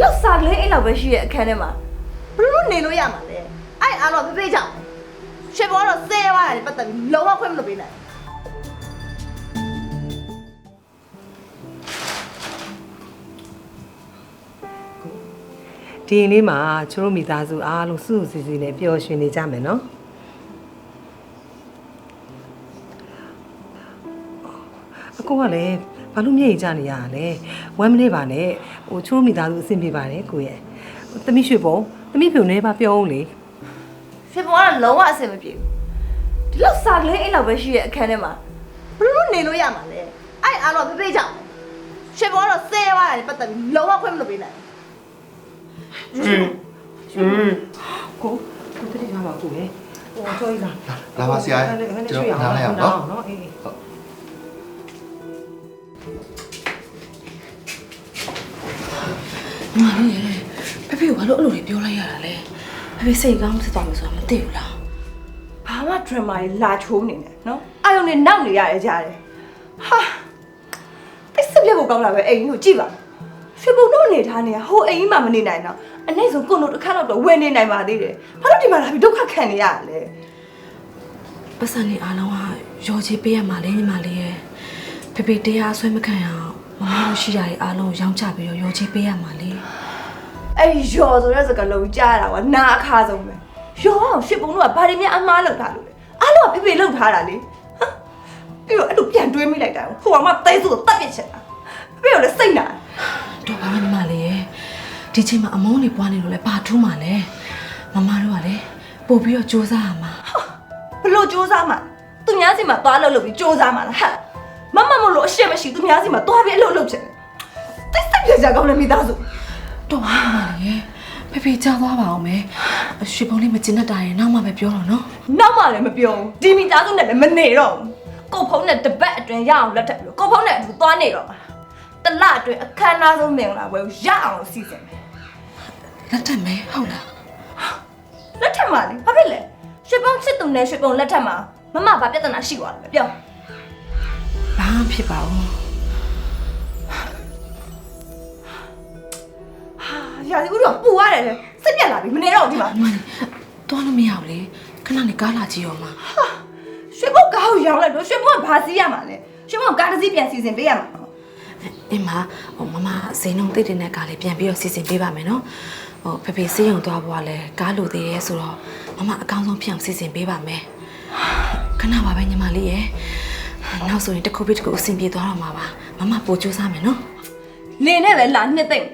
လောက်စားကလေးအိမ်လောက်ပဲရှိရဲ့အခန်းထဲမှာဘယ်လိုလုပ်နေလို့ရမှာလဲအဲ့အားတော့ဖေဖေကြောင့်ရှစ်ဘောတော့ဆဲသွားတာလေပတ်သက်ပြီးလုံးဝခွင့်မလုပ်ပေးနိုင်ဒီရင်လေးမှာကျတို့မိသားစုအားလုံးစုစုစည်းစည်းနဲ့ပျော်ရွှင်နေကြမယ်နော်အကိုကလည်း ဘာလို့မျက်ရည်ကျနေရတာလဲဝမ်းမနေပါနဲ့ဟိုကျတို့မိသားစုအဆင်ပြေပါတယ်ကိုရဲ့တမိရွှေပုံတမိဖြူနေပါပြောအောင်လေရှစ်ဘောကလုံးဝအဆင်မပြေဘူးဒီလောက်စားကလေးအိမ်လောက်ပဲရှိရဲ့အခန်းထဲမှာဘယ်လိုလုပ်နေလို့ရမှာလဲအဲ့အားတော့ဖေဖေကြောင့်ရှစ်ဘောတော့ဆဲသွားတာလေပတ်သက်ပြီးလုံးဝခွင့်မလုပ်ပေးနိုင်ကိုကိုတတိယပါကိုရဲ့ဟိုကြောကြီးလားလာပါဆရာကျွန်တော်နားလိုက်အောင်နော်နော်အေး မလေးရေဖေဖေကဘာလို့အဲ့လိုတွေပြောလိုက်ရတာလဲဖေဖေစိတ်ကောင်းဖြစ်သွားမှာဆိုတာမသိဘူးလားဘာမှ drama ကြီးလာချိုးနေတယ်နော်အာယုံနဲ့နောက်နေရတယ်ကြားတယ်ဟာတိတ်စပြက်ကိုကောင်းလာပဲအိမ်ကြီးကိုကြည့်ပါရွှေပုံတို့အနေထားနေရဟိုအိမ်ကြီးမှမနေနိုင်တော့အနည်းဆုံးကိုယ်တို့တစ်ခါတော့တော့ဝယ်နေနိုင်ပါသေးတယ်ဘာလို့ဒီမှာလာပြီးဒုက္ခခံနေရလဲပတ်စံလေးအားလုံးကရောချေးပေးရမှာလေညီမလေးရေ ဖေဖေတရားဆွဲမခံရအောင်မမတို့ရှိရတဲ့အားလုံးကိုရောင်းချပြီးတော့ရောချေးပေးရမှာလေအဲ့ဒီရော်ဆိုတဲ့စကားလုံးကြားရတာကနာအခါဆုံးပဲရော်အောင်ရွှေပုံတို့ကဘာတွေများအမားလောက်ထားလို့လဲအားလုံးကဖေဖေလောက်ထားတာလေဟမ်ပြီးတော့အဲ့လိုပြန်တွေးမိလိုက်တာဟိုကမှတဲဆိုတတ်ပြစ်ချင်တာဖေဖေကလည်းစိတ်နာတယ်တော့ဘာမှညီမလေးရေဒီချိန်မှာအမုန်းတွေပွားနေလို့လဲဘာထူးမှာလဲမမတို့ကလေပို့ပြီးတော့စူးစမ်းရမှာဘလို့စူးစမ်းမှာသူများစီမှာသွားလို့လို့ပြီးစူးစမ်းမှာလားဟဲ့ မမမလို့အရှက်မရှိသူများစီမှာသွားပြီးအလုပ်လုပ်ချင်တယ်တိတ်စိတ်ပြကြကောင်းလည်းမိသားစုတော့ဘာမှမလေးရေဖေဖေကြားသွားပါအောင်မယ်ရွှေပုံလေးမကျင်တတ်တာရင်နောက်မှပဲပြောတော့နော်နောက်မှလည်းမပြောဘူးဒီမိသားစုနဲ့လည်းမနေတော့ဘူးကိုဖုံးနဲ့တပတ်အတွင်းရအောင်လက်ထပ်ပြီးကိုဖုံးနဲ့အတူသွားနေတော့မှာတလအတွင်းအခမ်းအနားဆုံးမင်္ဂလာပွဲကိုရအောင်စီစဉ်မယ်လက်ထက်မယ်ဟုတ်လားလက်ထပ်မှာလေဘာဖြစ်လဲရွှေပုံချစ်သူနဲ့ရွှေပုံလက်ထပ်မှာမမဘာပြဿနာရှိသွားလဲပြောဘာမှ ဖြစ်ပါဘူးဟာရာဒီဦးတော့ပူရတယ်လေစိတ်ပြက်လာပြီမနေတော့ဘူးဒီမှာအမလေးသွားလို့မရဘူးလေခဏနေကားလာကြည့်အောင်မရွှေပုံကားကိုရောင်းလိုက်တော့ရွှေပုံကဘာစီးရမှာလဲရွှေပုံကကားတစ်စီးပြန်စီစဉ်ပေးရမှာအင်းမဟိုမမဈေးနှုန်းတိတ်တင်တဲ့ကားလေးပြန်ပြီးတော့စီစဉ်ပေးပါမယ်နော်ဟိုဖေဖေစေးရုံသွားဖို့ကလည်းကားလိုသေးရဲဆိုတော့မမအကောင်းဆုံးဖြစ်အောင်စီစဉ်ပေးပါမယ်ခဏပါပဲညီမလေးရယ် နောက်ဆိုရင်တစ်ခုပြီးတစ်ခုအဆင်ပြေသွားတော့မှာပါမမပို့ကြိုးစားမယ်နော်လင်းနဲ့ပဲလာနှစ်သိမ့်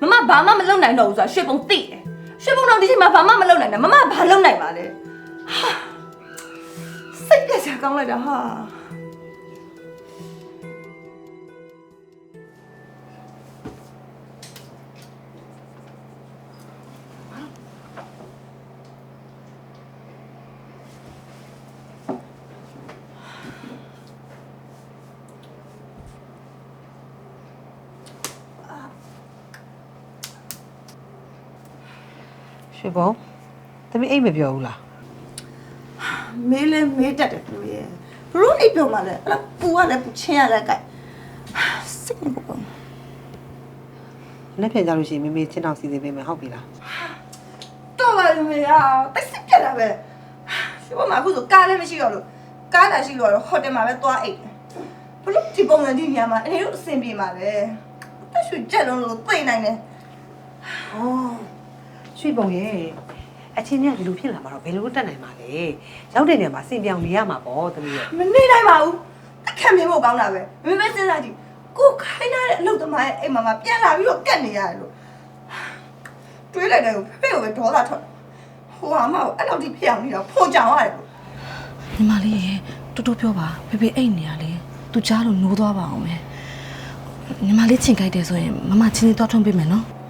နေမမဘာမှမလုပ်နိုင်တော့ဘူးဆိုတာရွှေပုံသိတယ်ရွှေပုံတော့ဒီချိန်မှာဘာမှမလုပ်နိုင်နဲ့မမဘာလုပ်နိုင်ပါလဲဟာစိတ်ပြက်စရာကောင်းလိုက်တာဟာ ရွှေပုံတမိအိတ်မပြောဘူးလားမေးလဲမေးတတ်တယ်သူရဲ့ဘလို့အိပ်ပြောမှလဲအဲ့ဒါပူကလည်းပူချင်းရလည်းကြိုက်စိတ်နေပေါ့လက်ပြန်ကြလို့ရှိရင်မေမေချင်းအောင်စီစဉ်ပေးမယ်ဟုတ်ပြီလားတော့ပါမေးอ่ะတိတ်စိတ်ပြက်လာပဲရွှေပုံမှာအခုဆိုကားလည်းမရှိတော့လို့ကားလာရှိလို့တော့ဟိုတယ်မှာပဲသွားအိပ်တယ်ဘလို့ဒီပုံစံဒီနေရာမှာအနေတို့အဆင်ပြေမှာလဲတက်ရွှေကြက်လုံးလို့သိနိုင်တယ်ဩ ရွှေပုံရဲ့အချင်းကြီးကဒီလိုဖြစ်လာမှာတော့ဘယ်လိုတက်နိုင်မှာလဲရောက်တဲ့နေရာမှာစင်ပြောင်နေရမှာပေါ့တမိရဲ့မနေနိုင်ပါဘူးတက်ခံမြင်ဖို့ကောင်းတာပဲမမေစဉ်းစားကြည့်ကိုခိုင်းထားတဲ့အလုပ်သမားရဲ့အိမ်မှာမှပြန်လာပြီးတော့ကတ်နေရတယ်လို့တွေးလိုက်တယ်ကိုဖေကိုပဲဒေါသထွက်ဟိုဟာမကိုအဲ့လိုထိဖြစ်အောင်နေတော့ဖိုကြောင်ရတယ်လို့ညီမလေးရယ်တူတူပြောပါဖေဖေအိတ်နေရလေသူကြားလို့နိုးသွားပါအောင်မယ်ညီမလေးချင်ကြိုက်တယ်ဆိုရင်မမချင်းချင်းသွားထုံးပေးမယ်နော်ဟမ်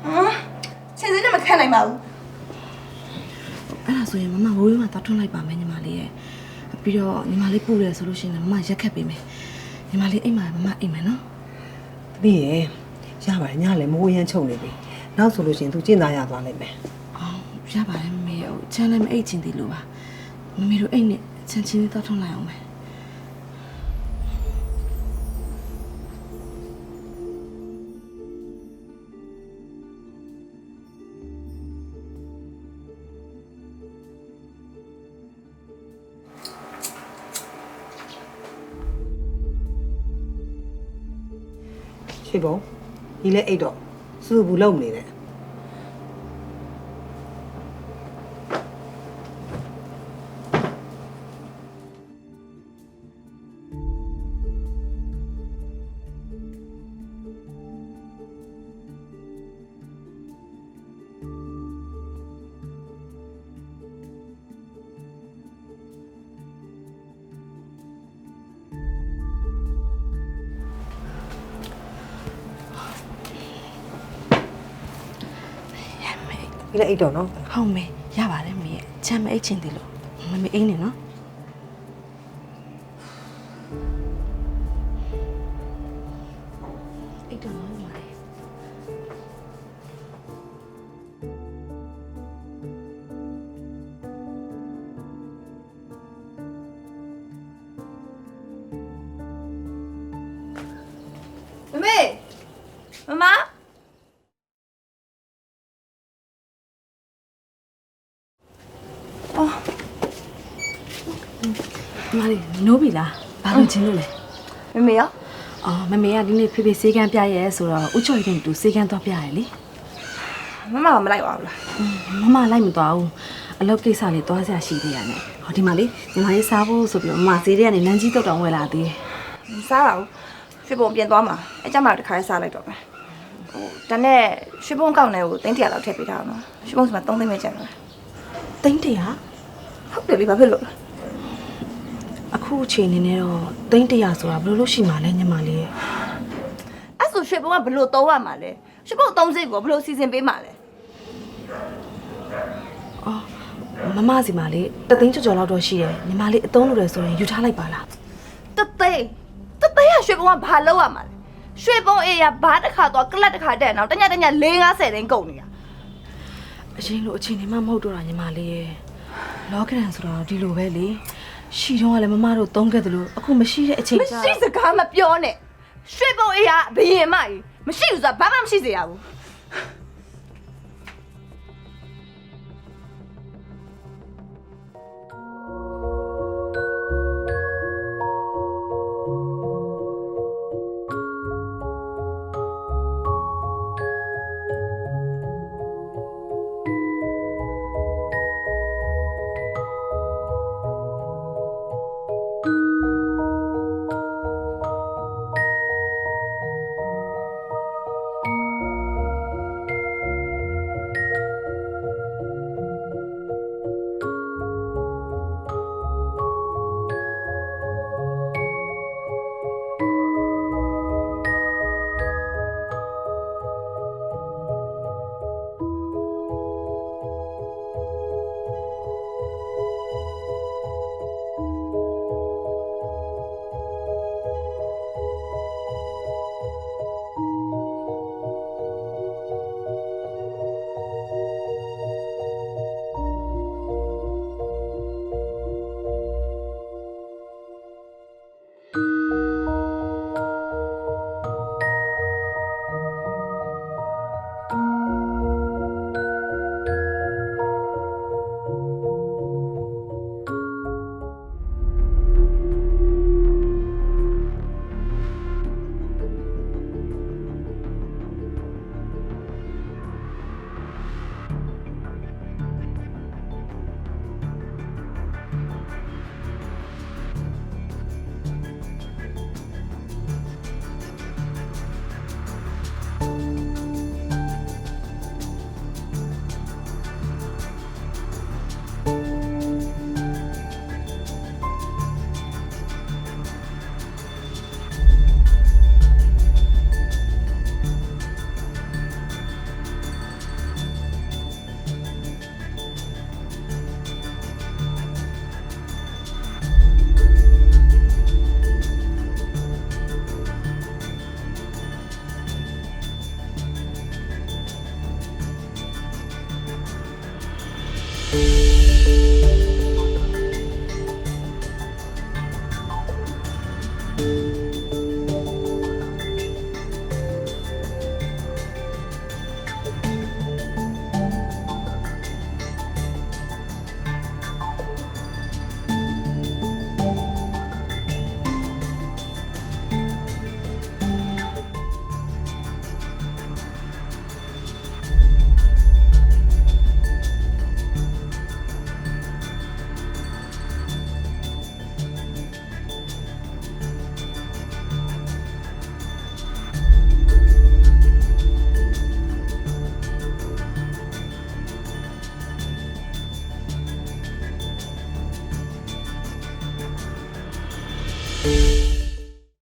ချင်းစင်းနဲ့မခံနိုင်ပါဘူးအဲ့ဒါဆိုရင်မမဝိုးဝေးမှာသွားထွန်းလိုက်ပါမယ်ညီမလေးရဲ့ပြီးတော့ညီမလေးပို့တယ်ဆိုလို့ရှိရင်လည်းမမရက်ခတ်ပေးမယ်ညီမလေးအိမ်မှာမမအိမ်မယ်နော်တမိရဲ့ရပါတယ်ညလည်းမိုးရမ်းချုပ်နေပြီနောက်ဆိုလို့ရှိရင်သူကျင့်သားရသွားလိမ့်မယ်အော်ရပါတယ်မမေဟိုချမ်းလည်းမအိတ်ချင်သေးလို့ပါမမေတို့အိတ်နဲ့ချမ်းချင်းလေးသွားထွန်းလိုက်အောင်မယ် ရှေ့ပုံဒီလဲအိတ်တော့စူဘူးလုံးမနေနဲ့ရ ဒီလဲအိတ်တော့နော်ဟုတ်မယ်ရပါတယ်မေရဲ့ချမ်းမအိတ်ချင်သေးလို့မမေအိတ်နေနော် မလေးနိုးပြီလားဘာလို့ချင်းလို့လဲမမေရောအော်မမေကဒီနေ့ဖေဖေစေးကန်းပြရဲဆိုတော့ဥချော်ရင်တူစေးကန်းတော့ပြရဲလေမမကမလိုက်ပါဘူးလားမမလိုက်မသွားဘူးအလုပ်ကိစ္စလေးသွားစရာရှိသေးရတယ်ဟောဒီမှာလေညီမလေးစားဖို့ဆိုပြီးတော့မမဈေးထဲကနေနန်းကြီးတော့တောင်ဝယ်လာသေးတယ်မစားပါဘူးရွှေပုံပြင်သွားမှာအကြမ်းမှာတစ်ခါလေးစားလိုက်တော့မယ်ဟိုဒါနဲ့ရွှေပုံကောက်နေကိုတင်းတရာလောက်ထည့်ပေးထားအောင်နော်ရွှေပုံစီမှာ3သိန်းပဲကျန်တော့တိမ့်တရာဟုတ်တယ်လေဘာဖြစ်လို့လဲ အခုအချိန်နေနဲ့တော့တိမ့်တရာဆိုတာဘယ်လိုလုပ်ရှိမှလဲညီမလေးရဲ့အဲ့ဆိုရွှေပုံကဘယ်လို့သုံးရမှာလဲရွှေပုံသုံးစိတ်ကိုဘယ်လို့စီစဉ်ပေးမှာလဲအော်မမစီမလေးတသိန်းကျော်ကျော်လောက်တော့ရှိတယ်ညီမလေးအသုံးလို့ရဆိုရင်ယူထားလိုက်ပါလားတသိန်းတသိန်းကရွှေပုံကဘာလောက်ရမှာလဲရွှေပုံအေးရဘာတစ်ခါတော့ကလတ်တစ်ခါတက်အောင်တညတည၄50သိန်းကုန်နေတာအရင်လိုအချိန်နေမှမဟုတ်တော့တာညီမလေးရဲ့လောကရန်ဆိုတော့ဒီလိုပဲလေ ရှိတော့ကလည်းမမတို့သုံးခဲ့တယ်လို့အခုမရှိတဲ့အချိန်မကျရှိစကားမပြောနဲ့ရွှေပုံအေးရဘယင်မကြီးမရှိဘူးဆိုတာဘာမှမရှိစေရဘူး